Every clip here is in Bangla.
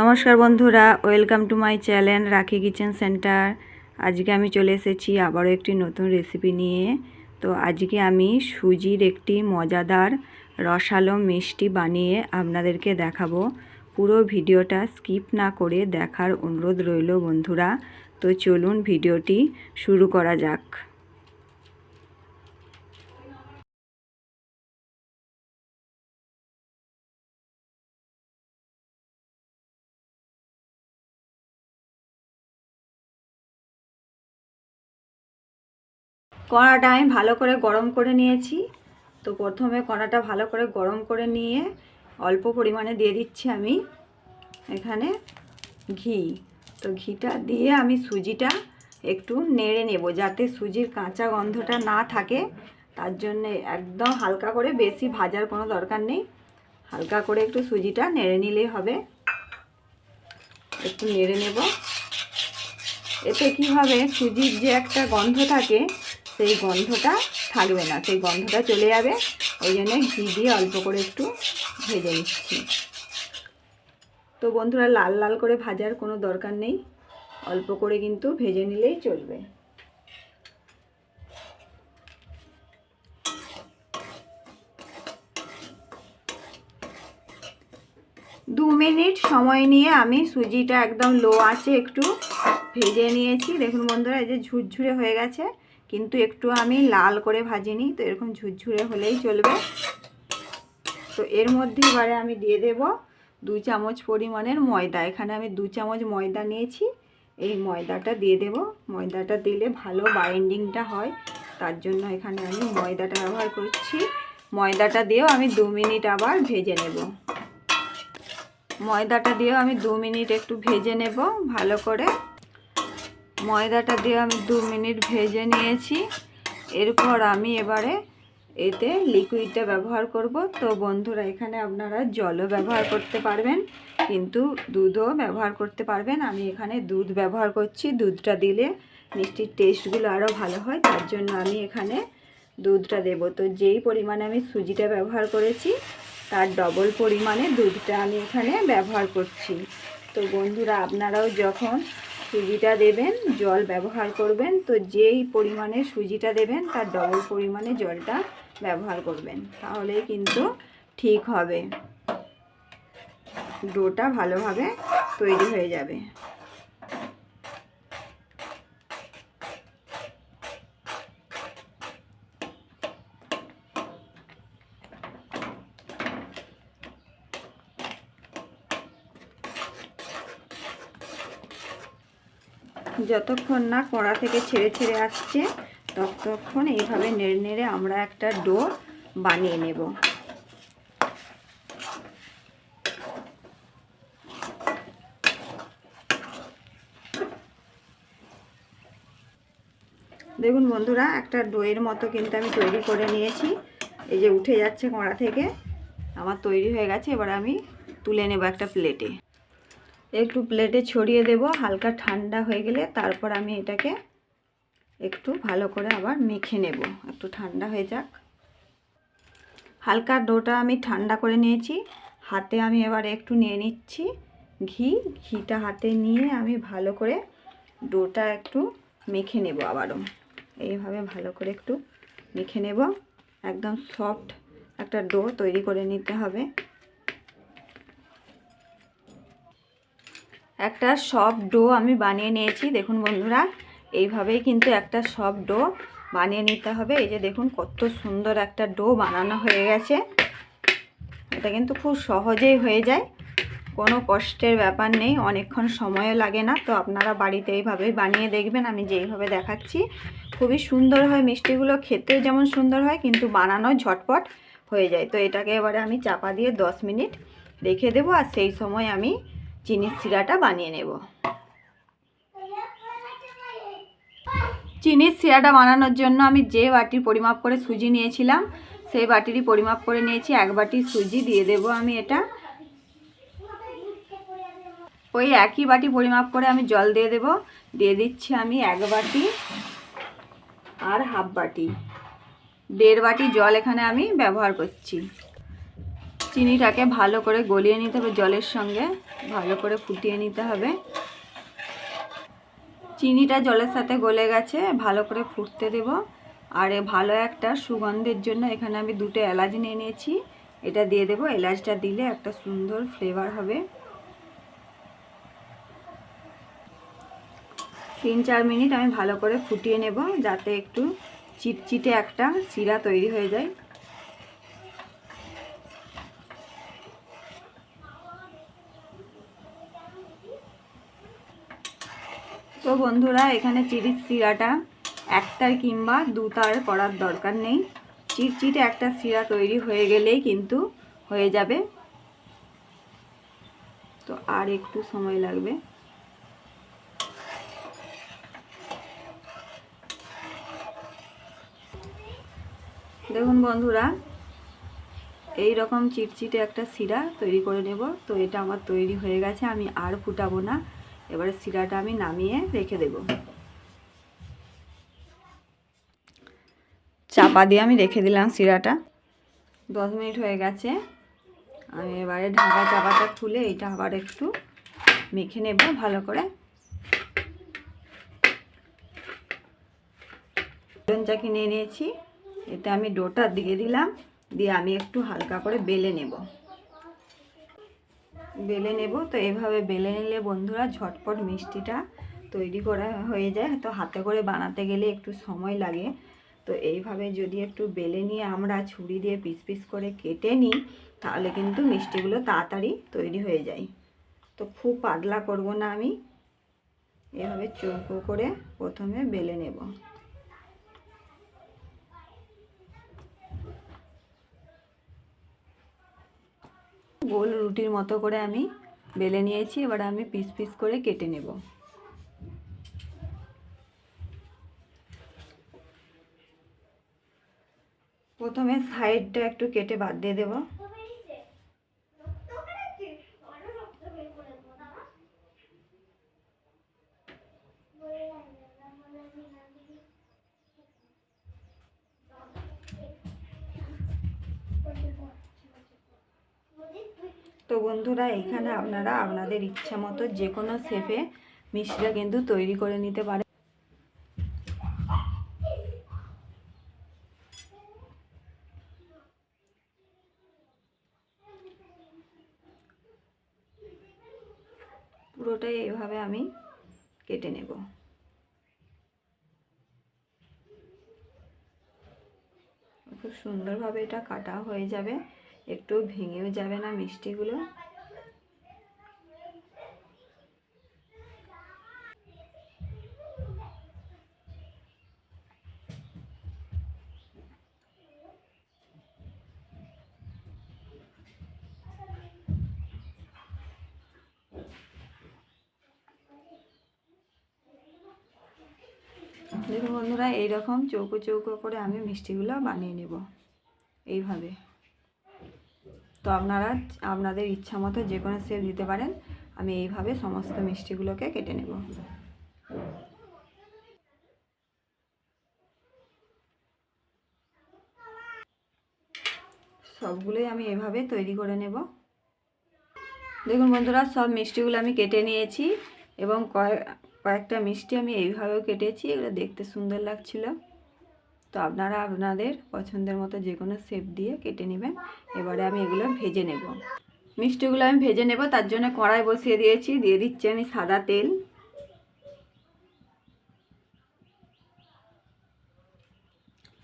নমস্কার বন্ধুরা, welcome to my channel Rakhi kitchen centre. আজকে আমি চলে এসেছি আবারও একটি নতুন রেসিপি নিয়ে। তো আজকে আমি সুজির একটি মজাদার রসালো মিষ্টি বানিয়ে আপনাদেরকে দেখাবো। পুরো ভিডিওটা স্কিপ না করে দেখার অনুরোধ রইল বন্ধুরা। তো চলুন ভিডিওটি শুরু করা যাক। কড়াটা আমি ভালো করে গরম করে নিয়েছি। তো প্রথমে কড়াটা ভালো করে গরম করে নিয়ে অল্প পরিমাণে দিয়ে দিচ্ছি আমি এখানে ঘি। তো ঘিটা দিয়ে আমি সুজিটা একটু নেড়ে নেব যাতে সুজির কাঁচা গন্ধটা না থাকে। তার জন্যে একদম হালকা করে বেশি ভাজার কোনো দরকার নেই। হালকা করে একটু সুজিটা নেড়ে নিলেই হবে। একটু নেড়ে নেব। এতে কী হবে? সুজির যে একটা গন্ধ থাকে সেই গন্ধটা থাকবে না, সেই গন্ধটা চলে যাবে। ওই জন্য ঘি দিয়ে অল্প করে একটু ভেজে নিচ্ছি। তো বন্ধুরা, লাল লাল করে ভাজার কোনো দরকার নেই। অল্প করে কিন্তু ভেজে নিলেই চলবে। দু মিনিট সময় নিয়ে আমি সুজিটা একদম লো আছে একটু ভেজে নিয়েছি। দেখুন বন্ধুরা, এই যে ঝুরঝুরে হয়ে গেছে। কিন্তু একটু আমি লাল করে ভাজিনি, তো এরকম ঝুরঝুরে হলেই চলবে। তো এর মধ্যে এবারে আমি দিয়ে দেব দু চামচ পরিমাণের ময়দা। এখানে আমি দু চামচ ময়দা নিয়েছি, এই ময়দাটা দিয়ে দেব। ময়দাটা দিলে ভালো বাইন্ডিংটা হয়, তার জন্য এখানে আমি ময়দাটা ব্যবহার করছি। ময়দাটা দিয়েও আমি দু মিনিট আবার ভেজে নেব। ময়দাটা দিয়েও আমি দু মিনিট একটু ভেজে নেব ভালো করে। ময়দাটা দিয়ে আমি দু মিনিট ভেজে নিয়েছি। এরপর আমি এবারে এতে লিকুইডটা ব্যবহার করব। তো বন্ধুরা, এখানে আপনারা জলও ব্যবহার করতে পারবেন, কিন্তু দুধও ব্যবহার করতে পারবেন। আমি এখানে দুধ ব্যবহার করছি। দুধটা দিলে মিষ্টির টেস্টগুলো আরও ভালো হয়। তার জন্য আমি এখানে দুধটা দেব। তো যেই পরিমাণে আমি সুজিটা ব্যবহার করেছি, তার ডবল পরিমাণে দুধটা আমি এখানে ব্যবহার করছি। তো বন্ধুরা, আপনারাও যখন সুজিটা দেবেন, জল ব্যবহার করবেন। তো যেই পরিমাণে সুজিটা দেবেন, তার ডবল পরিমাণে জলটা ব্যবহার করবেন। তাহলে কিন্তু ঠিক হবে। ডোটা ভালোভাবে তৈরি হয়ে যাবে। যতক্ষণ না কড়া থেকে ছেড়ে ছেড়ে আসছে, ততক্ষণ এইভাবে নেড়ে নেড়ে আমরা একটা ডো বানিয়ে নেব। দেখুন বন্ধুরা, একটা ডোয়ের মতো কিন্তু আমি তৈরি করে নিয়েছি। এই যে উঠে যাচ্ছে কড়া থেকে, আমার তৈরি হয়ে গেছে, এবার আমি তুলে নেব একটা প্লেটে। একটু প্লেটে ছড়িয়ে দেব, হালকা ঠান্ডা হয়ে গেলে তারপর আমি এটাকে একটু ভালো করে আবার মেখে নেব। একটু ঠান্ডা হয়ে যাক। হালকা ডোটা আমি ঠান্ডা করে নিয়েছি। হাতে আমি এবার একটু নিয়ে নিচ্ছি ঘি। ঘিটা হাতে নিয়ে আমি ভালো করে ডোটা একটু মেখে নেব আবারও। এইভাবে ভালো করে একটু মেখে নেব। একদম সফট একটা ডো তৈরি করে নিতে হবে। একটা সফট ডো আমি বানিয়ে নিয়েছি। দেখুন বন্ধুরা, এইভাবেই কিন্তু একটা সফট ডো বানিয়ে নিতে হবে। এই যে দেখুন, কত সুন্দর একটা ডো বানানো হয়ে গেছে। এটা কিন্তু খুব সহজেই হয়ে যায়, কোনো কষ্টের ব্যাপার নেই, অনেকক্ষণ সময়ও লাগে না। তো আপনারা বাড়িতে এইভাবেই বানিয়ে দেখবেন, আমি যেইভাবে দেখাচ্ছি। খুবই সুন্দর হয়, মিষ্টিগুলো খেতেও যেমন সুন্দর হয়, কিন্তু বানানো ঝটপট হয়ে যায়। তো এটাকে এবারে আমি চাপা দিয়ে দশ মিনিট রেখে দেবো, আর সেই সময় আমি চিনির শিরাটা বানিয়ে নেব। চিনির শিরাটা বানানোর জন্য আমি যে বাটির পরিমাপ করে সুজি নিয়েছিলাম, সেই বাটিরই পরিমাপ করে নিয়েছি। এক বাটি সুজি দিয়ে দেব আমি এটা। ওই একই বাটি পরিমাপ করে আমি জল দিয়ে দেব। দিয়ে দিচ্ছি আমি এক বাটি আর হাফ বাটি। দেড় বাটি জল এখানে আমি ব্যবহার করছি। চিনিটাকে ভালো করে গলিয়ে নিতে হবে জলের সঙ্গে, ভালো করে ফুটিয়ে নিতে হবে। চিনিটা জলের সাথে গলে গেছে, ভালো করে ফুটতে দেব। আর ভালো একটা সুগন্ধের জন্য এখানে আমি দুটো এলাচ নিয়ে নিয়েছি। এটা দিয়ে দেবো, এলাচটা দিলে একটা সুন্দর ফ্লেভার হবে। তিন চার মিনিট আমি ভালো করে ফুটিয়ে নেব, যাতে একটু চিটচিটে একটা শিরা তৈরি হয়ে যায়। বন্ধুরা, এখানে চিড়ির শিরাটা একটার কিংবা দুটার করার দরকার নেই। চিটচিটে একটা শিরা তৈরি হয়ে গেলেই কিন্তু হয়ে যাবে। তো আর একটু সময় লাগবে। দেখুন বন্ধুরা এই রকম চিটচিটে একটা শিরা তৈরি করে নেব। তো এটা আমার তৈরি হয়ে গেছে, আমি আর ফুটাবো না। এবারে শিরাটা আমি নামিয়ে রেখে দেব। চাপা দিয়ে আমি রেখে দিলাম শিরাটা। দশ মিনিট হয়ে গেছে। আমি এবারে ঢাকা চাপাটা খুলে এটা আবার একটু মেখে নেব ভালো করে। চাকি নিয়ে নিয়েছি। এতে আমি ডোটা দিয়ে দিলাম। দিয়ে আমি একটু হালকা করে বেলে নেব। বেলে নেব। তো এভাবে বেলে নিলে বন্ধুরা ঝটপট মিষ্টিটা তৈরি করা হয়ে যায়। তো হাতে করে বানাতে গেলে একটু সময় লাগে। তো এইভাবে যদি একটু বেলে নিয়ে আমরা ছুরি দিয়ে পিস পিস করে কেটে নিই, তাহলে কিন্তু মিষ্টিগুলো তাড়াতাড়ি তৈরি হয়ে যায়। তো খুব পাতলা করব না আমি। এভাবে চৌকো করে প্রথমে বেলে নেব। গোল রুটির মতো করে আমি বেলে নিয়েছি, এবার আমি পিস পিস করে কেটে নেব। প্রথমে সাইডটা একটু কেটে বাদ দিয়ে দেব। তো বন্ধুরা, এখানে আপনারা আপনাদের ইচ্ছা মতো যে কোনো শেপে মিষ্টিটা কিন্তু তৈরি করে নিতে পারে পুরোটাই এইভাবে আমি কেটে নেব। খুব সুন্দরভাবে এটা কাটা হয়ে যাবে। একটু ভেঙেও যাবে না মিষ্টিগুলো। দেখুন বন্ধুরা, এইরকম চৌকো চৌকো করে আমি মিষ্টিগুলো বানিয়ে নেব। এইভাবে। তো আপনারা আপনাদের ইচ্ছা মতো যে কোনো শেপ দিতে পারেন। আমি এইভাবে সমস্ত মিষ্টিগুলোকে কেটে নেব। সবগুলোই আমি এভাবে তৈরি করে নেব। দেখুন বন্ধুরা, সব মিষ্টিগুলো আমি কেটে নিয়েছি এবং কয়েক, কয়েকটা মিষ্টি আমি এইভাবেও কেটেছি। এগুলো দেখতে সুন্দর লাগছিল। তো আপনারা আপনাদের পছন্দের মতো যে কোনো শেপ দিয়ে কেটে নেবেন। এবারে আমি এগুলো ভেজে নেব। মিষ্টিগুলো আমি ভেজে নেব, তার জন্য কড়াই বসিয়ে দিয়েছি। দিয়ে দিচ্ছি আমি সাদা তেল।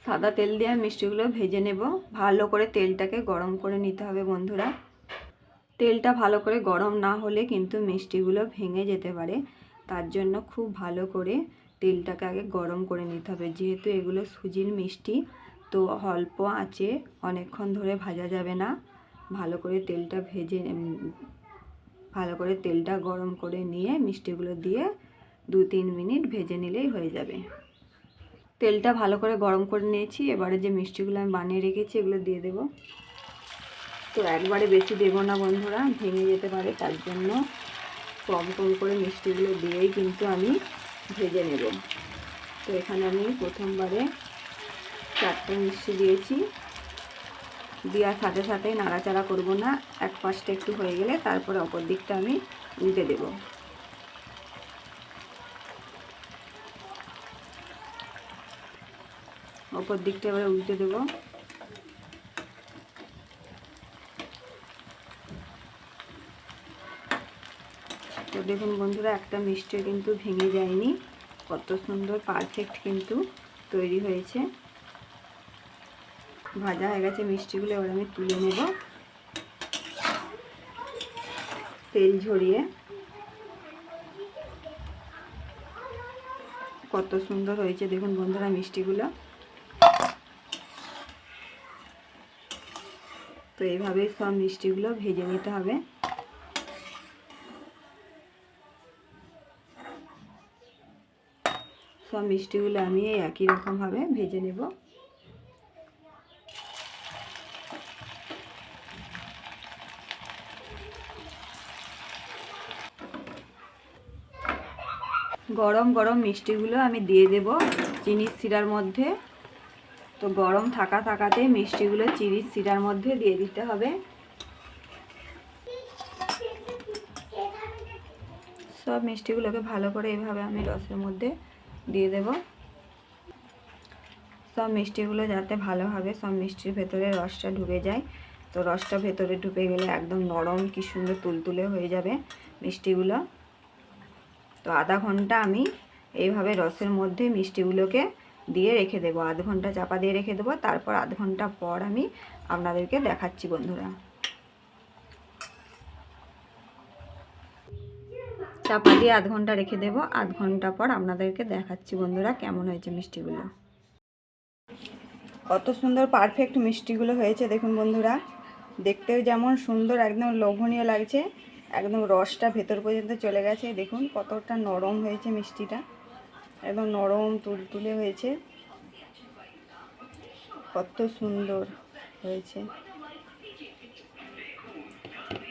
সাদা তেল দিয়ে আমি মিষ্টিগুলো ভেজে নেব। ভালো করে তেলটাকে গরম করে নিতে হবে বন্ধুরা। তেলটা ভালো করে গরম না হলে কিন্তু মিষ্টিগুলো ভেঙে যেতে পারে। তার জন্য খুব ভালো করে তেলটাকে আগে গরম করে নিতে হবে। যেহেতু এগুলো সুজির মিষ্টি, তো অল্প আঁচে অনেকক্ষণ ধরে ভাজা যাবে না। ভালো করে তেলটা ভেজে ভালো করে তেলটা গরম করে নিয়ে মিষ্টিগুলো দিয়ে দু তিন মিনিট ভেজে নিলেই হয়ে যাবে। তেলটা ভালো করে গরম করে নিয়েছি। এবারে যে মিষ্টিগুলো আমি বানিয়ে রেখেছি, এগুলো দিয়ে দেব। তো একবারে বেশি দেবো না বন্ধুরা, ভেঙে যেতে পারে, তার জন্য কম কম করে মিষ্টিগুলো দিয়েই কিন্তু আমি ভেজে নেব। তো এখানে আমি প্রথমবারে চারটে মিষ্টি দিয়েছি। দেওয়ার সাথে সাথেই নাড়াচাড়া করব না, এক পাশটা একটু হয়ে গেলে তারপরে অপর দিকটা আমি উল্টে দেব। অপর দিকটা এবারে উল্টে দেব তো দেখুন বন্ধুরা, একটা মিষ্টি কিন্তু ভেঙে যায়নি। কত সুন্দর পারফেক্ট কিন্তু তৈরি হয়েছে। ভাজা হয়ে গেছে মিষ্টিগুলো, এবার আমি তুলে নেব। তেল ঝরিয়ে। কত সুন্দর হয়েছে, দেখুন বন্ধুরা মিষ্টিগুলো। তো এইভাবে সব মিষ্টিগুলো ভেজে নিতে হবে। সব মিষ্টিগুলো আমি এই একই রকমভাবে ভেজে নেব। গরম গরম মিষ্টিগুলো আমি দিয়ে দেব চিনির শিরার মধ্যে। তো গরম থাকা থাকাতে মিষ্টিগুলো চিনির শিরার মধ্যে দিয়ে দিতে হবে। সব মিষ্টিগুলোকে ভালো করে এভাবে আমি রসের মধ্যে দিয়ে দেব। সব মিষ্টিগুলো যাতে ভালোভাবে সব মিষ্টির ভেতরে রসটা ঢুকে যায়। তো রসটা ভেতরে ঢুকে গেলে একদম নরম কি সুন্দর তুলতুলে হয়ে যাবে মিষ্টিগুলো। তো আধা ঘণ্টা আমি এইভাবে রসের মধ্যে মিষ্টিগুলোকে দিয়ে রেখে দেবো। আধ ঘণ্টা চাপা দিয়ে রেখে দেবো। তারপর আধ ঘণ্টা পর আমি আপনাদেরকে দেখাচ্ছি বন্ধুরা। চাপা দিয়ে আধ ঘণ্টা রেখে দেবো। আধ ঘণ্টা পর আপনাদেরকে দেখাচ্ছি বন্ধুরা কেমন হয়েছে মিষ্টিগুলো। কত সুন্দর পারফেক্ট মিষ্টিগুলো হয়েছে দেখুন বন্ধুরা। দেখতেও যেমন সুন্দর, একদম লোভনীয় লাগছে। একদম রসটা ভেতর পর্যন্ত চলে গেছে। দেখুন কতটা নরম হয়েছে মিষ্টিটা। একদম নরম, তুলতুলে হয়েছে। কত সুন্দর হয়েছে।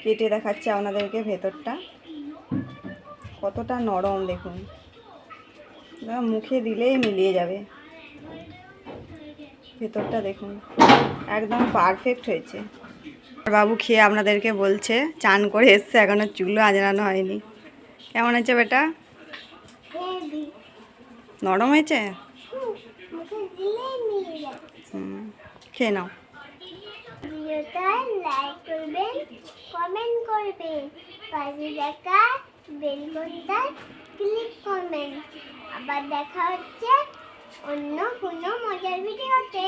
কেটে দেখাচ্ছে আপনাদেরকে ভেতরটা। কতটা নরম দেখুন। মুখে দিলেই মিলিয়ে যাবে। ভেতরটা দেখুন একদম পারফেক্ট হয়েছে। বাবু খেয়ে আপনাদেরকে বলছে চান করে এসছে এখনও চুলও আজরানো হয়নি। কেমন হয়েছে বেটা? নরম হয়েছে? হুম খেয়ে নাও। লাইক করবেন কমেন্ট করবেন। পাশে দেখা বেল ঘণ্টা ক্লিক করবেন আবার দেখা হচ্ছে অন্য কোনো মজার ভিডিওতে